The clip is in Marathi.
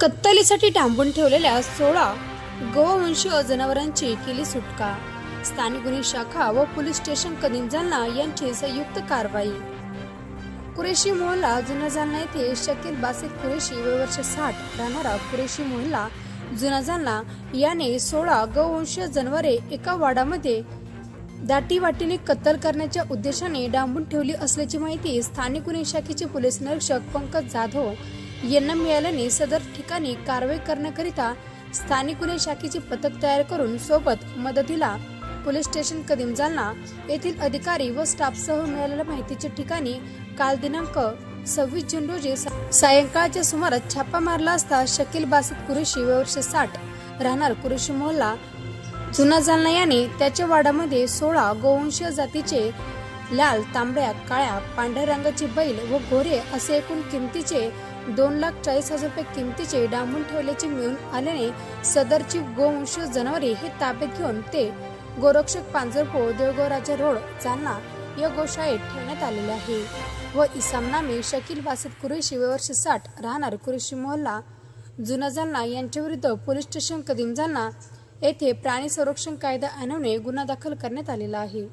कत्तलीसाठी डांबून ठेवलेल्या सोळा गोवंशीय जनावरांची केली सुटका. स्थानिक गुन्हे शाखा व पोलीस स्टेशन कदीम जालना यांची संयुक्त कारवाई. कुरेशी मोहल्ला जुना जालना येथे शकील बासित कुरेशी व वर्ष साठ राहणारा कुरेशी मोहल्ला जुना जालना याने सोळा गौवंशीय जनावरे एका वाडामध्ये दाटीवाटीने कत्तल करण्याच्या उद्देशाने डांबून ठेवली असल्याची माहिती स्थानिक गुन्हे शाखेचे पोलीस निरीक्षक पंकज जाधव यांना मिळाल्याने सदर ठिकाणी कारवाई करण्याकरिता स्थानिक गुन्हे शाखेचे पथक तयार करून सोबत मदतीला पोलीस स्टेशन कदीम जालना येथील अधिकारी व स्टाफसह मिळालेल्या माहितीच्या ठिकाणी काल दिनांक सव्वीस जून रोजी सा- सायंकाळच्या सुमारास छापा मारला असता शकील बासित कुरेशी वर्ष साठ राहणार कुरेशी मोहल्ला जुना जालना याने त्याच्या वाडामध्ये सोळा गोवंशीय जातीचे लाल तांबड्या काळ्या पांढऱ्या रंगाचे बैल व गोरे असे एकूण किमतीचे दोन लाख चाळीस हजार रुपये किमतीचे डांबून ठेवल्याचे मिळून आल्याने सदरची गोवंश जनावरे हे ताब्यात घेऊन ते गोरक्षक पांजरपो देवगाव राजा रोड जालना या गोशाळेत ठेवण्यात आलेले आहे. व इसाम नामे शकील बासित कुरेशी वर्ष साठ राहणार कुरेशी मोहल्ला जुना जालना यांच्याविरुद्ध पोलीस स्टेशन कदीम जालना येथे प्राणी संरक्षण कायदा आणवणे गुन्हा दाखल करण्यात आलेला आहे.